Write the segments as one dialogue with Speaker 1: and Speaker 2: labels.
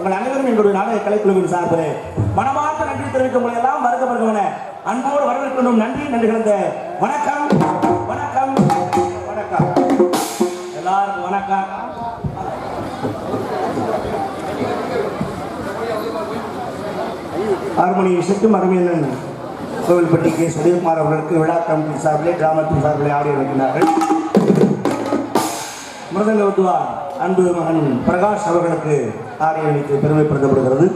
Speaker 1: உங்கள் அனைவரும் எங்களுடைய நாடக கலைக்குழுவின் சார்பில் மனமார்ந்த நன்றி தெரிவிக்க உங்களை எல்லாம் மறுக்க அன்போடு வரவேற்கணும் நன்றி நன்றி கலந்த வணக்கம். வணக்கம். வணக்கம். எல்லாருக்கும் வணக்கம். ஆறுமணி விஷயத்தும் அருமையன் கோவில்பட்டி கே சுதயகுமார் அவர்களுக்கு விழா கமிட்டி சார்பிலே கிராமத்தின் சார்பிலே ஆடி வருகிறார்கள். மிருதங்க வித்வான் அன்பு மகன் பிரகாஷ் அவர்களுக்கு ஆடி அணிவித்து பெருமைப்படுத்தப்படுகிறது.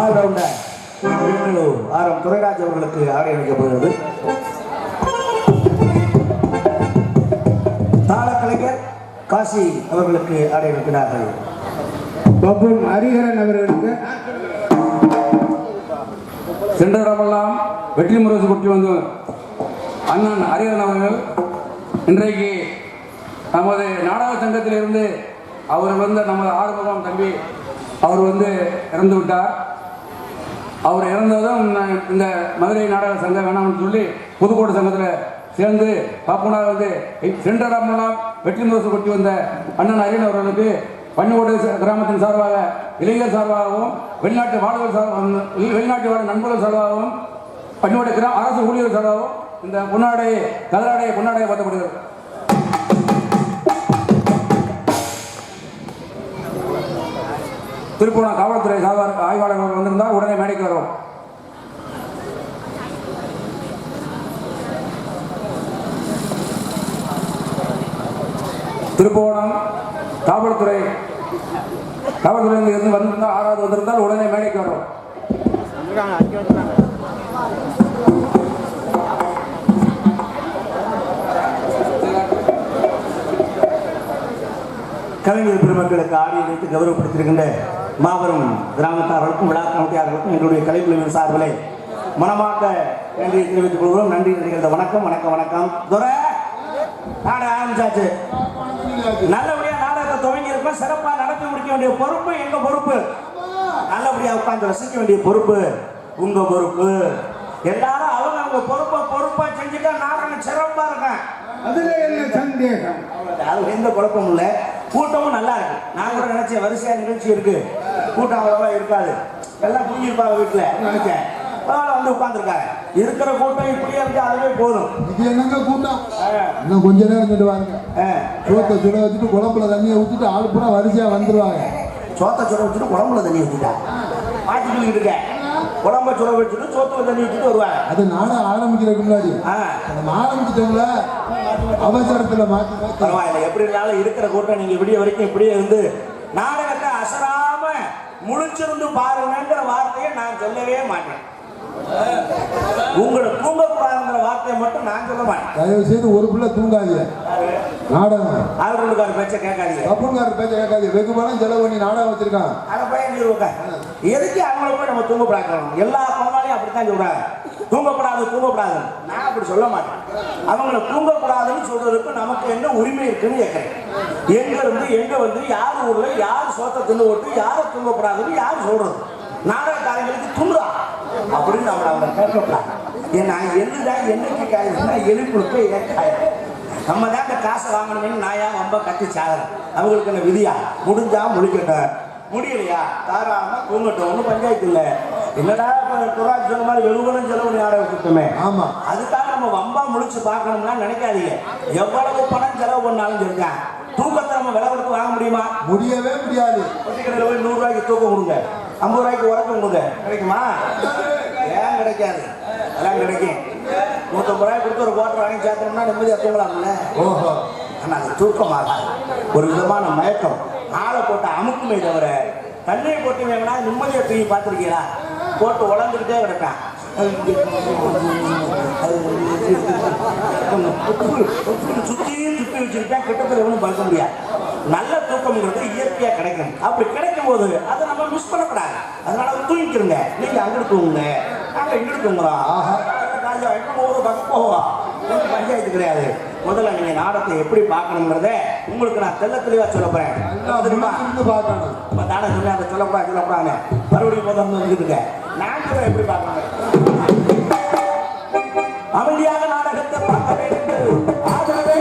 Speaker 1: All rounder R M Durairaj அவர்களுக்கு ஆடி அணிவிக்கப்படுகிறது தாளக்கலைஞர் காசி அவர்களுக்கு ஆடி அணிவிக்கிறார்கள்
Speaker 2: பப்புன் ஹரிஹரன் அவர்களுக்கு.
Speaker 3: சென்றடமெல்லாம் வெற்றி முரசு கொட்டி வந்து அண்ணன் ஹரிஹரன் அவர்கள். இன்றைக்கு நமது நாடக சங்கத்திலிருந்து அவர் வந்து நமது ஆறுமுகம் தம்பி அவர் வந்து இறந்து விட்டார். அவர் இறந்ததும் இந்த மதுரை நாடக சங்கம் வேணாம்னு சொல்லி புதுக்கோட்டை சங்கத்தில் சேர்ந்து பாப்புனா வந்து சென்றடமெல்லாம் வெற்றி முரசு கொட்டி வந்த அண்ணன் அரியன் அவர்களுக்கு பன்னிக்கோட்டை கிராமத்தின் சார்பாக இளைஞர் சார்பாகவும் வெளிநாட்டு வாழ்வர் சார்பாக வெளிநாட்டு வாழ் நண்பர்கள் சார்பாகவும் பன்னிக்கோட்டை கிராம அரசு ஊழியர் சார்பாகவும் இந்த பொன்னாடை கதராடையை பொன்னாடையை பார்த்தப்படுகிறது திருப்பூணம் காவல்துறை ஆய்வாளர்கள் வந்திருந்தால் உடனே மேடைக்கு வரும் திருப்போணம் காவல்துறை காவல்துறையிலிருந்து இருந்து வந்திருந்தால் ஆறாவது வந்திருந்தால் உடனே மேடைக்கு வரும்
Speaker 1: கலைஞர் பெருமக்களுக்கு ஆடியை வைத்து கௌரவப்படுத்தியிருக்கின்ற மாபெரும் கிராமத்தார்களுக்கும் விழா கமிட்டியாளர்களுக்கும் எங்களுடைய கலைக்குழுவின் சார்பிலே மனமார்ந்த நன்றி தெரிவித்துக் கொள்கிறோம். நன்றி நன்றிகள் வணக்கம் வணக்கம் வணக்கம். துரை நாடகம் ஆரம்பிச்சாச்சு. நல்லபடியா நாடகத்தை துவங்கி இருக்கோம் சிறப்பா நடத்தி முடிக்க வேண்டிய பொறுப்பு எங்க பொறுப்பு? நல்லபடியா உட்கார்ந்து ரசிக்க வேண்டிய பொறுப்பு உங்க பொறுப்பு. எல்லாரும் அவங்க அவங்க பொறுப்பை பொறுப்பா செஞ்சுட்டா நாடகம் சிறப்பா இருக்கும்.
Speaker 2: அதுல என்ன சந்தேகம்?
Speaker 1: அது எந்த குழப்பமும் இல்லை. கூட்டமும் நல்லா இருக்கு. நான் கூட நினைச்சேன் வரிசையா நிகழ்ச்சி இருக்கு. கூட்டம் அவ்வளவா இருக்காது எல்லாம் குடியிருப்பாங்க வீட்டுல நினைச்சேன் பரவாயில்ல வந்து உட்காந்துருக்காங்க இருக்கிற கூட்டம் இப்படியே இருக்கு அதுவே போதும்.
Speaker 2: இது என்னங்க கூட்டம்? இன்னும் கொஞ்ச நேரம் கிட்ட வாங்க. சோத்தை சுட வச்சுட்டு குழம்புல தண்ணியை ஊத்திட்டு ஆள் பூரா வரிசையா வந்துருவாங்க.
Speaker 1: சோத்தை சுட வச்சுட்டு குழம்புல தண்ணி வச்சுட்டா மாற்றிக்கிட்டு இருக்கேன் குழம்ப சுட வச்சுட்டு சோத்துல தண்ணி வச்சுட்டு வருவாங்க
Speaker 2: அது நானும் ஆரம்பிக்கிறதுக்கு முன்னாடி. நம்ம ஆரம்பிச்சிட்டோம்ல? அவசரத்துல மாத்தி
Speaker 1: பரவாயில்ல எப்படி இருந்தாலும் இருக்கிற கூட்டம் நீங்க விடிய வரைக்கும் இப்படியே இருந்து அசராம முழிச்சிருந்து பாருங்கங்கிற வார்த்தையை நான் சொல்லவே மாட்டேன். உங்களை தூங்கக்கூடாதுங்கிற வார்த்தையை மட்டும் நான் சொல்ல மாட்டேன்.
Speaker 2: தயவு செய்து ஒரு பிள்ளை தூங்காதீங்க. நாடகம்.
Speaker 1: ஆளுநருக்கார பேச்ச கேட்காதீங்க.
Speaker 2: கப்பன்காரர் பேச்ச கேட்காதீங்க. வெகு பணம் செலவு பண்ணி நாடகம் வச்சிருக்கான்.
Speaker 1: அதை போய். எதுக்கு அவங்கள போய் நம்ம தூங்கப்படாக்கணும் எல்லா பரவாயிலையும் அப்படித்தான் சொல்றாங்க. தூங்கப்படாது தூங்கப்படாது நான் அப்படி சொல்ல மாட்டேன். அவங்கள தூங்கக்கூடாதுன்னு சொல்றதுக்கு நமக்கு என்ன உரிமை இருக்குன்னு கேட்கறேன் எங்க இருந்து எங்க வந்து யார் ஊர்ல யார் சோத்தை தின்னு ஓட்டு யாரை தூங்கக்கூடாதுன்னு யார் சொல்றது? நாடகக்காரங்களுக்கு தூங்குறா. அப்படின்னு நம்ம அவங்க கேட்கக்கூடாது. நான் எள்ளுதான் என்னைக்கு காயுதுன்னா எலிப்புழுக்க ஏற்காயம் நம்ம தான் இந்த காசை வாங்கணும்னு நான் ஏன் ரொம்ப கட்டி சாகிறேன் அவங்களுக்கு என்ன விதியா? முடிஞ்சா முடிக்கட்டும் முடியலையா? தாராளமாக தூங்கட்டும். ஒன்றும் பஞ்சாயத்து இல்லை. என்னடா இப்போ துராஜ் சொன்ன மாதிரி வெகுவனும் செலவு ஆட வச்சுட்டோமே
Speaker 2: ஆமா.
Speaker 1: அதுக்காக நம்ம வம்பா முழிச்சு பார்க்கணும்னா நினைக்காதீங்க. எவ்வளவு பணம் செலவு பண்ணாலும் சரிதான் தூக்கத்தை நம்ம விலை கொடுத்து வாங்க முடியுமா?
Speaker 2: முடியவே முடியாது.
Speaker 1: பொட்டி கடையில் போய் நூறு ரூபாய்க்கு தூக்கம் கொடுங்க. ஐம்பது ரூபாய்க்கு உறக்கம் கொடுங்க. கிடைக்குமா? ஏன் கிடைக்காது? அதெல்லாம் கிடைக்கும். நூற்றம்பது ரூபாய் கொடுத்து ஒரு குவாட்டர் வாங்கி சேர்த்தோம்னா நிம்மதியாக தூங்கலாம்ல?
Speaker 2: ஓஹோ.
Speaker 1: ஆனால் அது தூக்கமாகாது. ஒரு விதமான மயக்கம். ஆளை போட்டு அமுக்குமே தவிர தண்ணியை போட்டு வேணா நிம்மதியாக தூங்கி பார்த்துருக்கீங்களா? போட்டு உழந்துக்கிட்டே கிடப்பேன் சுற்றியும் சுற்றி வச்சிருப்பேன் கிட்டத்தட்ட எவனும் பார்க்க முடியாது. நல்ல தூக்கம்ங்கிறது இயற்கையாக கிடைக்கும் அப்படி கிடைக்கும் போது அதை நம்ம மிஸ் பண்ணக்கூடாது. அதனால தூங்கிக்கிறோங்க நீங்கள் அங்கிட்டு தூங்குங்க. நாங்கள் இங்கிட்டு தூங்குறோம்.
Speaker 2: ஆஹா.
Speaker 1: ராஜா எங்க போகுது பக்கம் போவா. ஒண்ணும் பஞ்சாயத்து கிடையாது. முதல்ல நீங்க நாடகத்தை எப்படி பார்க்கணுங்கிறத உங்களுக்கு நான் தெள்ள தெளிவா சொல்ல
Speaker 2: பார்க்கணும்.
Speaker 1: இப்ப நாடகம் சொன்னேன் அதை சொல்லக்கூடாது சொல்லக்கூடாது மறுபடியும் முதல்ல வந்துருக்க நாடகத்தை எப்படி அமைதியாக நாடகத்தை பார்க்க வேண்டும் ஆதரவை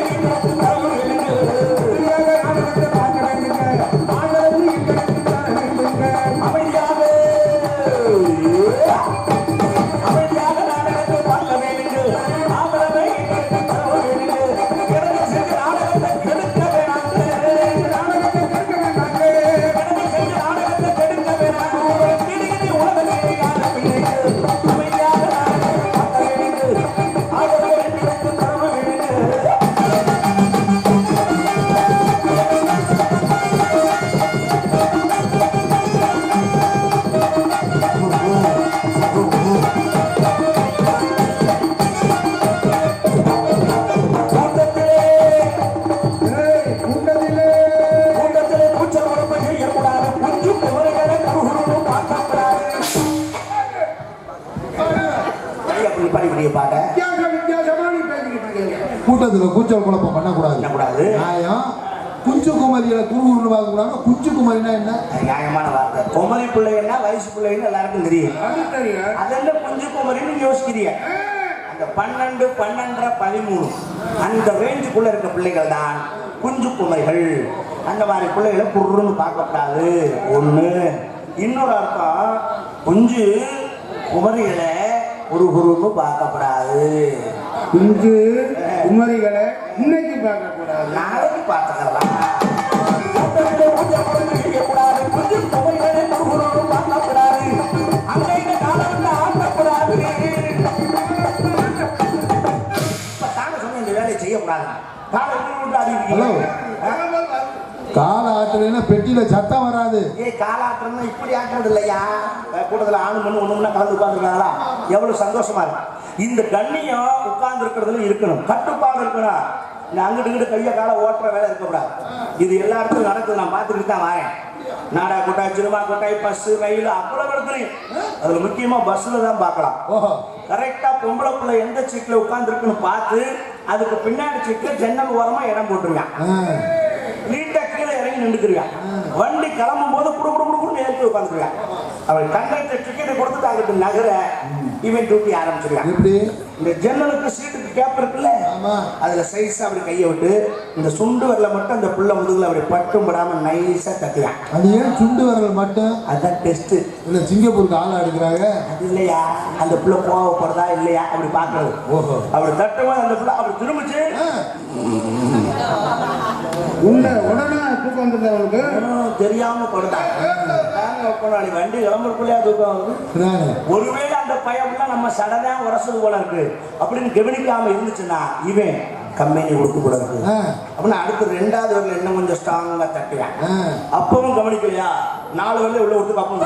Speaker 1: கூட்டத்துல கூச்சல்
Speaker 2: குழப்பம் பண்ணக்கூடாது.
Speaker 1: பண்ணக்கூடாது.
Speaker 2: நியாயம். குஞ்சு குமரியில குறுகுறுன்னு பார்க்க கூடாது குஞ்சு குமரினா என்ன?
Speaker 1: அது நியாயமான வார்த்தை. குமரி பிள்ளைன்னா வயசு பிள்ளைன்னு எல்லாருக்கும் தெரியும். அதெல்லாம் குஞ்சு குமரின்னு யோசிக்கிறீங்க? அந்த பன்னெண்டு பன்னெண்டரை பதிமூணு. அந்த ரேஞ்சுக்குள்ள இருக்க பிள்ளைகள் தான் குஞ்சு குமரிகள். அந்த மாதிரி பிள்ளைகளை குருன்னு பார்க்கக்கூடாது. ஒண்ணு. இன்னொரு அர்த்தம் குஞ்சு குமரிகளை குரு குருன்னு பார்க்கப்படாது
Speaker 4: குஞ்சு குமரிகளை இன்னைக்கு பார்க்க கூடாது
Speaker 1: நாளைக்கு பார்த்துக்கலாம். பார்க்கக்கூடாது. காலை காலை
Speaker 2: ஹலோ. கால ஆட்டுறதுன்னா பெட்டியில சத்தம் வராது.
Speaker 1: ஏய் காலாட்டுறதுன்னா இப்படி ஆட்டுறது இல்லையா? கூட்டத்தில் ஆணு மண்ணு ஒண்ணு ஒண்ணா கலந்து உட்காந்துருக்காங்களா எவ்வளவு சந்தோஷமா இருக்கு. இந்த கண்ணியம் உட்கார்ந்து இருக்கிறதுல இருக்கணும். கட்டுப்பாடு இருக்கணும் இந்த அங்கிட்டு இங்கிட்டு கையை காலை ஓட்டுற வேலை இருக்கக்கூடாது. இது எல்லா இடத்துலையும் நடக்குது. நான் பார்த்துக்கிட்டு தான் வரேன். நாடா கொட்டாய் சினிமா கொட்டாய் பஸ் ரயில் அவ்வளவு இடத்துலையும். அதுல முக்கியமா பஸ்ல தான் பார்க்கலாம். கரெக்டா பொம்பளை பிள்ளை எந்த சீட்ல உட்கார்ந்துருக்குன்னு பார்த்து அதுக்கு பின்னாடி சீட்ல ஜன்னல் ஓரமா இடம் போட்டுருக்கான். நீட்டா கீழே இறங்கி நின்றுக்கிறியான் வண்டி கிளம்பும் போது குடு குடு குடு ஏற்றி உட்காந்துருக்கான் அவன் கண்டக்டர் டிக்கெட்டை கொடுத்துட்டு அங்கிட்டு நகர இவன் டியூட்டி ஆரம்பிச்சிருக்கான்.
Speaker 2: எப்படி?
Speaker 1: இந்த ஜன்னலுக்கு சீட்டுக்கு கேப் இருக்குல்ல?
Speaker 2: ஆமா.
Speaker 1: அதுல சைஸா அப்படி கையை விட்டு இந்த சுண்டு வரல மட்டும் அந்த புள்ள முதுகுல அப்படி பட்டும் படாம நைஸா தட்டுவான்
Speaker 2: அது ஏன் சுண்டு விரல் மட்டும்?
Speaker 1: அதுதான் டெஸ்ட்
Speaker 2: இல்ல சிங்கப்பூருக்கு ஆளா எடுக்கிறாங்க?
Speaker 1: அது இல்லையா? அந்த புள்ள கோவப்படுதா இல்லையா? அப்படி பாக்குறது
Speaker 2: ஓஹோ.
Speaker 1: அப்படி தட்டும்போது அந்த புள்ள அப்படி திரும்பிச்சு
Speaker 4: உண்டை உடனே தூக்கம் வந்துருந்தவனுக்கு
Speaker 1: தெரியாம கொடுத்தாங்க நாளைக்கு வண்டி கிளம்புறக்குள்ளேயா தூக்கம். ஒருவேளை அந்த பையன்ல நம்ம சடனா உரசது போல இருக்கு. அப்படின்னு கவனிக்காம இருந்துச்சுன்னா இவன் கம்பெனி கொடுக்க கூட இருக்கு
Speaker 2: ஆ.
Speaker 1: அப்படின்னு அடுத்து ரெண்டாவது வரல இன்னும் கொஞ்சம் ஸ்ட்ராங்கா தட்டுவேன். அப்பவும் கவனிக்கலையா? நாலு வரல உள்ள விட்டு
Speaker 2: பாரு?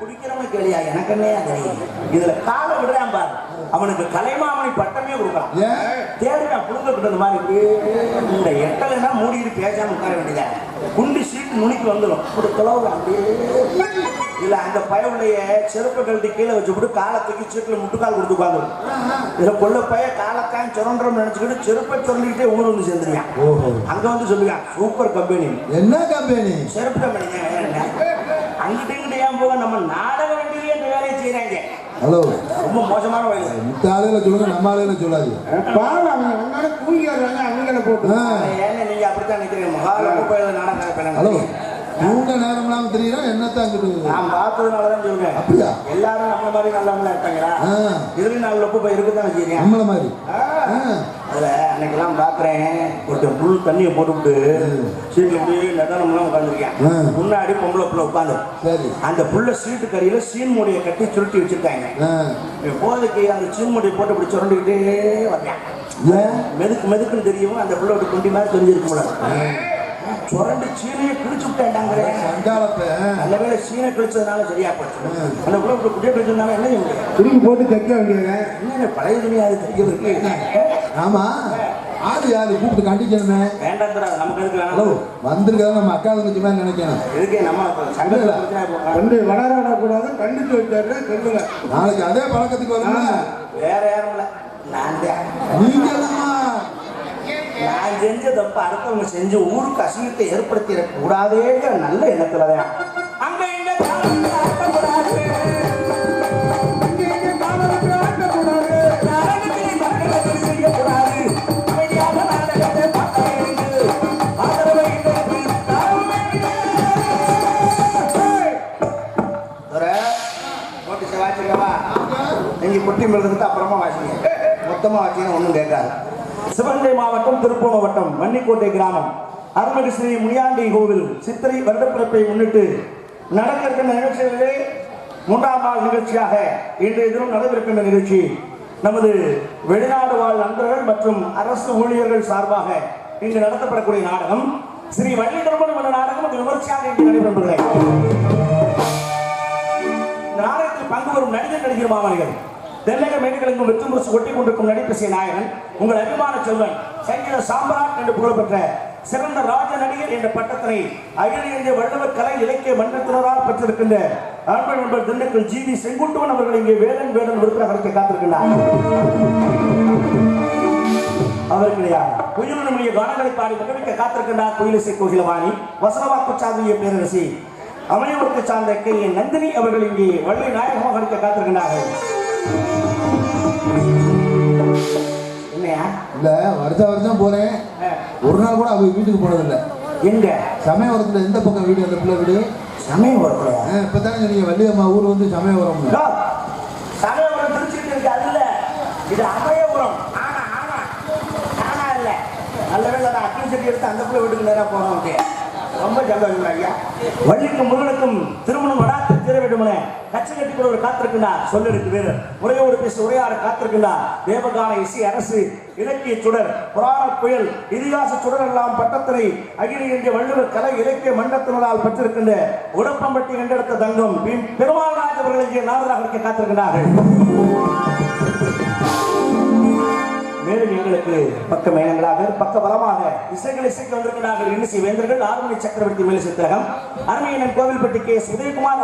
Speaker 1: குடிக்கிறவன் கேளியா? எனக்கு என்னையா தெரியும்? இதுல காலை விடுறான் பாரு. அவனுக்கு கலைமாமணி பட்டமே கொடுக்கலாம். தேடுவேன் புழுங்க கிட்ட மாதிரி இந்த எட்டலைன்னா மூடிட்டு பேசாம உட்கார வேண்டியதா? குண்டு நுனிக்கு வந்துடும் தொலைவு அப்படியே இல்ல அந்த பயவுடைய செருப்பை கழட்டி கீழே வச்சுவிட்டு காலை தூக்கி சீட்டில் முட்டுக்கால் கொடுத்து உட்காந்துரும். இதுல கொள்ள பைய காலக்கான் சுரண்டரம் நினைச்சுக்கிட்டு செருப்பை சுரண்டிக்கிட்டே ஊர் வந்து சேர்ந்துருவான்.
Speaker 2: ஓஹோ.
Speaker 1: அங்க வந்து சொல்லுவான் சூப்பர் கம்பெனி.
Speaker 2: என்ன கம்பெனி?
Speaker 1: செருப்பு கம்பெனி அங்கிட்டு இங்கிட்டு ஏன் போக நம்ம நாடக வேண்டியதே இந்த வேலையை செய்யறாங்க
Speaker 2: ஹலோ.
Speaker 1: ரொம்ப மோசமான வழி.
Speaker 2: மித்த ஆளுகளை சொல்லுங்க நம்ம ஆளுகளை சொல்லாது
Speaker 4: பாவம் அவங்க உன்னால தூங்கி வர்றாங்க அவங்கள போட்டு.
Speaker 1: அப்படித்தான் நிக்கிறீங்க மகால குப்பையில நாடகம்
Speaker 2: ஹலோ. தூங்க நேரம் இல்லாம தெரியுறா என்னத்தான் அங்கிட்டு
Speaker 1: நான் பார்த்ததுனாலதான் சொல்றேன்.
Speaker 2: அப்படியா?
Speaker 1: எல்லாரும் நம்மள மாதிரி நல்லவங்களா இருக்காங்களா
Speaker 2: ஆ.
Speaker 1: இதுலயும் நாலு லொப்பு போய் இருக்குதான் செய்யறேன்
Speaker 2: நம்மள மாதிரி.
Speaker 1: அதுல அன்னைக்கெல்லாம் பாக்குறேன் ஒருத்தன் புல் தண்ணியை போட்டுவிட்டு சீட்ல அப்படியே நடனம்லாம் உட்காந்துருக்கேன். முன்னாடி பொம்பளை புள்ள உட்காந்து
Speaker 2: சரி.
Speaker 1: அந்த புள்ள சீட்டு கறியில சீன் மூடியை கட்டி சுருட்டி வச்சிருக்காங்க. போதைக்கு அந்த சீன் மூடியை போட்டு இப்படி சுரண்டிக்கிட்டே
Speaker 2: ஏன்?
Speaker 1: மெதுக்கு மெதுக்குன்னு தெரியும். அந்த புள்ள ஒரு குண்டி மாதிரி தெரிஞ்சிருக்கும் போல. சுரண்டு சீனையை கிழிச்சு விட்டேன்டாங்க
Speaker 2: சண்டாளத்தை
Speaker 1: நல்ல வேளை சீனை கிழிச்சதுனால சரியா போச்சு. அந்த புள்ள இப்படி குட்டியை கிழிச்சதுனால என்ன செய்ய
Speaker 4: திரும்பி போட்டு தைக்க வேண்டியது
Speaker 1: என்ன பழைய துணியா அது தைக்கிறதுக்கு
Speaker 2: ஆமா. ஆளு யாரு? கூப்பிட்டு கண்டிக்கணுமே.
Speaker 1: வேண்டாம் நமக்கு எதுக்கு
Speaker 2: ஹலோ
Speaker 1: வேணாம்?
Speaker 2: வந்திருக்கா நம்ம அக்கா தங்கச்சி மாதிரி நினைக்கணும்.
Speaker 1: எதுக்கு? நம்ம சங்கத்தில்
Speaker 4: கண்டு வளர விடக்கூடாது கண்டித்து வச்சாரு சொல்லுங்க
Speaker 2: நாளைக்கு அதே பழக்கத்துக்கு வரணும்?
Speaker 1: வேற யாரும் இல்ல. நான் தான்.
Speaker 2: நீங்க
Speaker 1: நான் செஞ்ச தப்பு அடுத்தவங்க செஞ்சு ஊருக்கு அசிங்கத்தை ஏற்படுத்திட கூடாதேங்கிற நல்ல எண்ணத்துல தான் அங்க போட்டு வாசிக்கவா? நீங்க குட்டி அப்புறமா வாசிங்க. மொத்தமா வாசிங்கன்னா ஒண்ணும் கேட்காது. சிவகங்கை மாவட்டம் திருப்பூர் மாவட்டம் வன்னிக்கோட்டை கிராமம். அருள்மிகு ஸ்ரீ முனியாண்டி கோவில் சித்திரை வருடப்பிறப்பை முன்னிட்டு நடக்க இருக்கின்ற நிகழ்ச்சிகளிலே மூன்றாம் நாள் நிகழ்ச்சியாக இன்றைய தினம் நடைபெறுகின்ற நிகழ்ச்சி நமது வெளிநாடு வாழ் நண்பர்கள் மற்றும் அரசு ஊழியர்கள் சார்பாக இங்கு நடத்தப்படக்கூடிய நாடகம். ஸ்ரீ வள்ளிதர்மன் என்ற நாடகம் அது விமர்சையாக இங்கு நடைபெறுகிறது இந்த நாடகத்தில் பங்கு வரும் நடிகர் நடிகர் மாமனிகள் தென்னக மேடுகளுக்கும் வெற்றி முரசு ஒட்டி கொண்டிருக்கும் நடிப்பசிய நாயகன் உங்கள் அபிமான செல்வன் சங்கீத சாம்பராட் என்று புகழ்பெற்ற சிறந்த ராஜ நடிகர் என்ற பட்டத்தினை அகில இந்திய வள்ளுவர் கலை இலக்கிய மன்றத்தினரால் பெற்றிருக்கின்ற அன்பு நண்பர் திண்டுக்கல் ஜி வி செங்குட்டுவன் அவர்கள் இங்கே வேடன் வேடன் விருப்பினர்களுக்கு காத்திருக்கின்றார். அவர் கிடையாது குயிலுடைய கானங்களை பாடி மகிழ்க்க காத்திருக்கின்றார் குயிலிசை கோகிலவாணி வசனவாக்கு சாதிய பேரரசி. அமையவருக்கு சார்ந்த கே நந்தினி அவர்கள் இங்கே வள்ளி நாயகமாக நடிக்க காத்திருக்கின்றார்கள்.
Speaker 2: இல்ல வருஷம் வருஷம் போறேன். ஒரு நாள் கூட அவங்க வீட்டுக்கு போனதில்ல.
Speaker 1: எங்க?
Speaker 2: சமயபுரத்துல எந்த பக்கம் வீடு அந்த பிள்ளை வீடு? ஆ, இப்பதானே சொன்னீங்க வள்ளியம்மா ஊர் வந்து சமயபுரம்
Speaker 1: சமயபுரம் திருச்சிட்டு இருக்கு அது இல்ல. இது அமயபுரம் ஆனா ஆனா ஆனா இல்ல. நல்ல வேலை செடி எடுத்து அந்த பிள்ளை வீட்டுக்கு நேரா போறோம் ஓகே. ரொம்ப சந்தோஷம் ஐயா. வள்ளிக்கும் முருகனுக்கும் திருமணம் நடாத்து தீர வேண்டுமென கச்சை கட்டி கொண்டு காத்திருக்கின்றார். சொல்லெடுக்கு வீரர் உரையோடு பேச உரையாட காத்திருக்கின்றார். தேவகான இசை அரசு இலக்கிய சுடர் புராண புயல் இதிகாச சுடர் எல்லாம் பட்டத்தினை அகில இந்திய வள்ளுவர் கலை இலக்கிய மண்டத்தினரால் பெற்றிருக்கின்ற உடப்பம்பட்டி கண்டெடுத்த தங்கம் பெருமாள் ராஜ் அவர்கள் இங்கே நாரதாக இருக்க காத்திருக்கிறார்கள் மேலும் எங்களுக்கு பக்க மேளங்களாக பக்க பலமாக இசைகள் இசைக்கு வந்திருக்கிறார்கள் இன்னிசை வேந்தர்கள் ஆர்மணி சக்கரவர்த்தி மேலிசை திலகம் அருமையனன் கோவில்பட்டி கே எஸ் உதயகுமார்